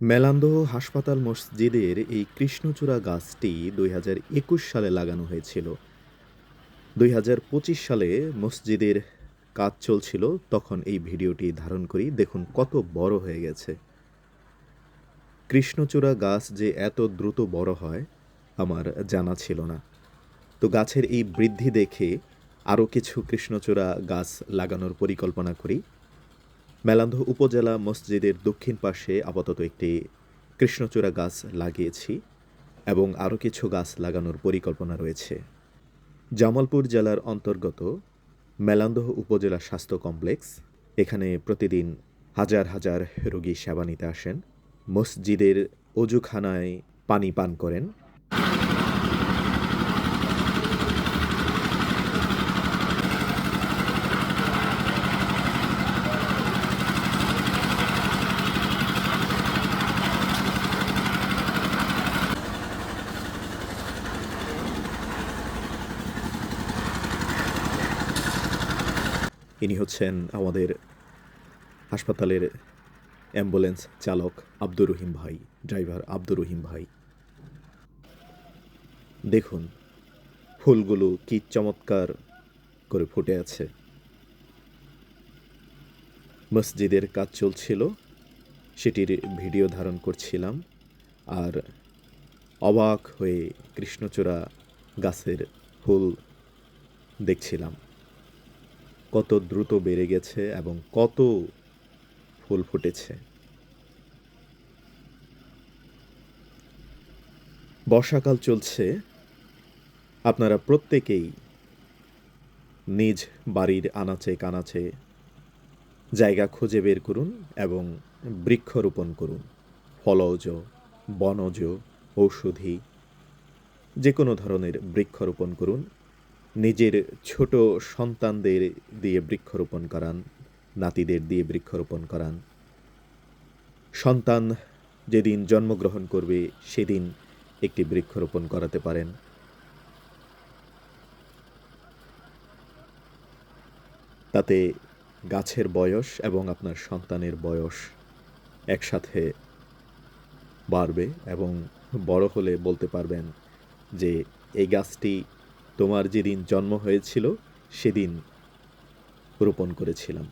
মেলান্দহ হাসপাতাল মসজিদের এই কৃষ্ণচূড়া গাছটি দুই হাজার একুশ সালে লাগানো হয়েছিল। দুই হাজার পঁচিশ সালে মসজিদের কাজ চলছিল, তখন এই ভিডিওটি ধারণ করি। দেখুন কত বড় হয়ে গেছে। কৃষ্ণচূড়া গাছ যে এত দ্রুত বড় হয়, আমার জানা ছিল না। তো গাছের এই বৃদ্ধি দেখে আরও কিছু কৃষ্ণচূড়া গাছ লাগানোর পরিকল্পনা করি। মেলান্ধ উপজেলা মসজিদের দক্ষিণ পাশে আপাতত একটি কৃষ্ণচূড়া গাছ লাগিয়েছি এবং আরও কিছু গাছ লাগানোর পরিকল্পনা রয়েছে। জামালপুর জেলার অন্তর্গত মেলান্দহ উপজেলা স্বাস্থ্য কমপ্লেক্স, এখানে প্রতিদিন হাজার হাজার রোগী সেবা নিতে আসেন, মসজিদের অজুখানায় পানি পান করেন ইনি হচ্ছেন আমাদের হাসপাতালের অ্যাম্বুলেন্স চালক আব্দুর রহিম ভাই, ড্রাইভার আব্দুর রহিম ভাই। দেখুন, ফুলগুলো কি চমৎকার করে ফুটে আছে। মসজিদের কাজ চলছিল, সেটির ভিডিও ধারণ করছিলাম, আর অবাক হয়ে কৃষ্ণচূড়া গাছের ফুল দেখছিলাম। কত দ্রুত বেড়ে গেছে এবং কত ফুল ফুটেছে। বর্ষাকাল চলছে। আপনারা প্রত্যেকেই নিজ বাড়ির আনাচে কানাচে জায়গা খুঁজে বের করুন এবং বৃক্ষরোপণ করুন। ফলজ, বনজ, ঔষধি যে কোনো ধরনের বৃক্ষরোপণ করুন। নিজের ছোট সন্তানদের দিয়ে বৃক্ষরোপণ করান, নাতিদের দিয়ে বৃক্ষরোপণ করান। সন্তান যেদিন জন্মগ্রহণ করবে, সেদিন একটি বৃক্ষরোপণ করাতে পারেন। তাতে গাছের বয়স এবং আপনার সন্তানের বয়স একসাথে বাড়বে এবং বড় হলে বলতে পারবেন যে, এই গাছটি তোমার যেদিন জন্ম হয়েছিল সেদিন রোপণ করেছিলাম।